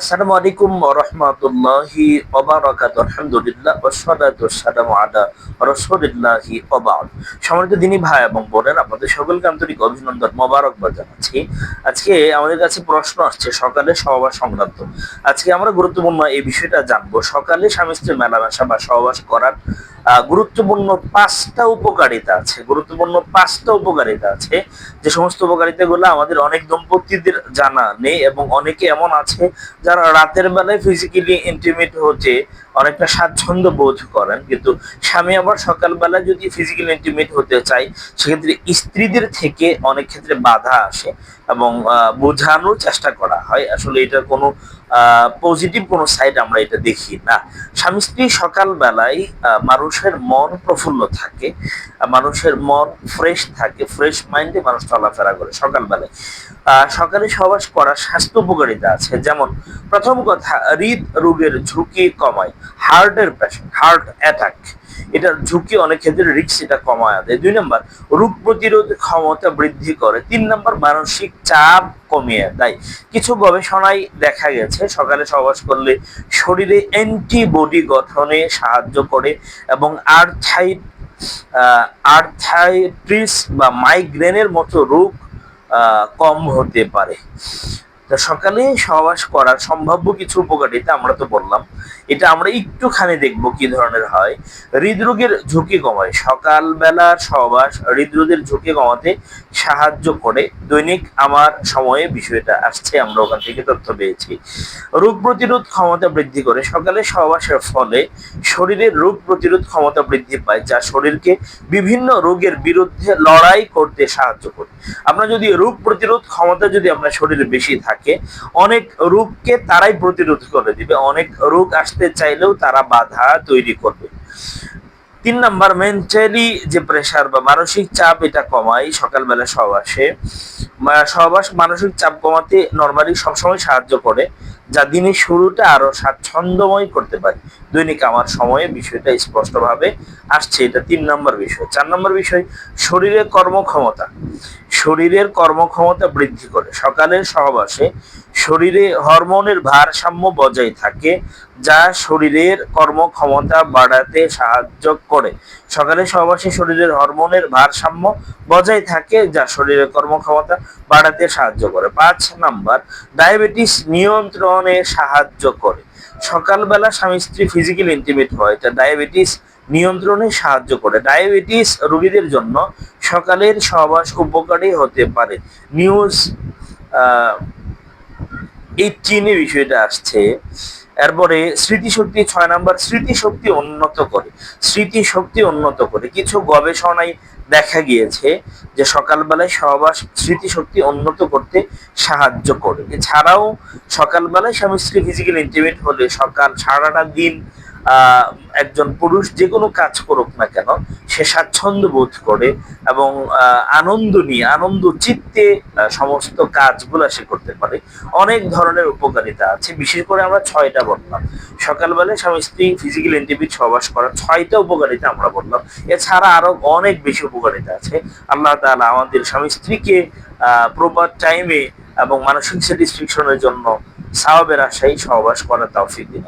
আসসালামু আলাইকুম আলহামদুলিল্লাহ দিনী ভাই এবং বোনেরা, আপনাদের সকলকে আন্তরিক অভিনন্দন, মোবারকবাদ জানাচ্ছি। আজকে আমাদের কাছে প্রশ্ন আসছে, সকালে সহবাস সংক্রান্ত। আজকে আমরা গুরুত্বপূর্ণ এই বিষয়টা জানব। সকালে স্বামী স্ত্রী মেলামেশা বা সহবাস করার গুরুত্বপূর্ণ পাঁচটা উপকারিতা আছে, গুরুত্বপূর্ণ পাঁচটা উপকারিতা আছে। যে সমস্ত উপকারিতাগুলো আমাদের অনেক দম্পতিদের জানা নেই এবং অনেকে এমন আছে যারা রাতের বেলায় ফিজিক্যালি ইন্টিমেট হতে অনেকটা স্বাচ্ছন্দ্য বোধ করেন। কিন্তু স্বামী আবার সকালবেলা যদি ফিজিক্যাল ইন্টিমেট হতে চায়, সেক্ষেত্রে স্ত্রীদের থেকে অনেক ক্ষেত্রে বাধা আসে এবং বোঝানোর চেষ্টা করা হয়। আসলে এটা কোনো পজিটিভ কোনো সাইড আমরা এটা দেখি না। স্বামী স্ত্রী সকালবেলায় মানুষের মন প্রফুল্ল থাকে মানুষের মন ফ্রেশ থাকে ফ্রেশ মাইন্ডে মানুষ চলাফেরা করে সকালবেলায়। সকালে সহবাস করার স্বাস্থ্য উপকারিতা আছে। যেমন, প্রথম কথা হৃদ রোগের ঝুঁকি কমায় হার্টের পেশেন্ট হার্ট অ্যাটাক এটার ঝুঁকি অনেক ক্ষেত্রে রিক্স এটা কমায় দেয়। দুই নম্বর, রোগ প্রতিরোধ ক্ষমতা বৃদ্ধি করে। তিন নম্বর, মানসিক চাপ কমিয়ে দেয়। কিছু গবেষণায় দেখা গেছে, সকালে সহবাস করলে শরীরে অ্যান্টিবডি গঠনে সাহায্য করে এবং আর্থাইট আর্থাইটিস বা মাইগ্রেনের মতো রোগ কম হতে পারে। সকালে সহবাস করার সম্ভাব্য কিছু উপকারিতা আমরা তো বললাম। এটা আমরা একটুখানি দেখব কি ধরনের হয়। হৃদরোগের ঝুঁকি কমায়। সকালবেলার সহবাস হৃদরোগের ঝুঁকি কমাতে সাহায্য করে দৈনিক আমার সময়ে বিষয়টা আসছে, আমরা ওখান থেকে তথ্য পেয়েছি। রোগ প্রতিরোধ ক্ষমতা বৃদ্ধি করে সকালে সহবাসের ফলে শরীরের রোগ প্রতিরোধ ক্ষমতা বৃদ্ধি পায়, যা শরীরকে বিভিন্ন রোগের বিরুদ্ধে লড়াই করতে সাহায্য করে। আপনার যদি রোগ প্রতিরোধ ক্ষমতা যদি আপনার শরীরে বেশি থাকে, অনেক রোগকে তারাই প্রতিরোধ করে দিবে, অনেক রোগ আসতে চাইলেও তারা বাধা তৈরি করবে। তিন নাম্বার মেন্টালি যে প্রেশার বা মানসিক চাপ এটা কমায় সকালবেলা সহবাসে সহবাস মানসিক চাপ কমাতে নর্মালি সবসময় সাহায্য করে, যা দিনের শুরুটা আরও স্বাচ্ছন্দ্যময় করতে পারে। দৈনিক আমার সময়ে বিষয়টা স্পষ্টভাবে আসছে, এটা তিন নম্বর বিষয়। চার নম্বর বিষয় শরীরে কর্মক্ষমতা। শরীরের কর্মক্ষমতা বৃদ্ধি করে। সকালের সহবাসে শরীরে হরমোনের ভারসাম্য বজায় থাকে, যা শরীরের কর্মক্ষমতা বাড়াতে সাহায্য করে। সকালে সহবাসে শরীরের হরমোনের ভারসাম্য বজায় থাকে, যা শরীরের কর্মক্ষমতা বাড়াতে সাহায্য করে। পাঁচ নাম্বার, ডায়াবেটিস নিয়ন্ত্রণে সাহায্য করে। সকালবেলা স্বামী স্ত্রী ফিজিক্যাল ইন্টিমেট হয় এটা ডায়াবেটিস নিয়ন্ত্রণে সাহায্য করে। ডায়াবেটিস রোগীদের জন্য সকালের সহবাস উপকারী হতে পারে। নিউজ এইটিনে বিষয়টা আসছে। এরপরে স্মৃতিশক্তি ছয় নাম্বার, স্মৃতিশক্তি উন্নত করে। স্মৃতিশক্তি উন্নত করে। কিছু গবেষণায় দেখা গিয়েছে যে সকালবেলায় সহবাস স্মৃতিশক্তি উন্নত করতে সাহায্য করে। এছাড়াও সকালবেলায় স্বামী স্ত্রী ফিজিক্যাল ইন্টিমেট হলে সকাল সারাটা দিন একজন পুরুষ যে কোনো কাজ করুক না কেন, সে স্বাচ্ছন্দ্য বোধ করে এবং আনন্দ নিয়ে, আনন্দ চিত্তে সমস্ত কাজগুলো সে করতে পারে। অনেক ধরনের উপকারিতা আছে, বিশেষ করে আমরা ছয়টা বললাম। সকালবেলায় স্বামী স্ত্রী ফিজিক্যাল ইন্টিমেট সহবাস করার ছয়টা উপকারিতা আমরা বললাম। এছাড়া আরও অনেক বেশি উপকারিতা আছে। আল্লাহ তালা আমাদের স্বামী স্ত্রীকে প্রপার টাইমে এবং মানসিক স্যাটিসফ্যাকশনের জন্য সাহাবের আশাই সহবাস করার তৌফিক দিন।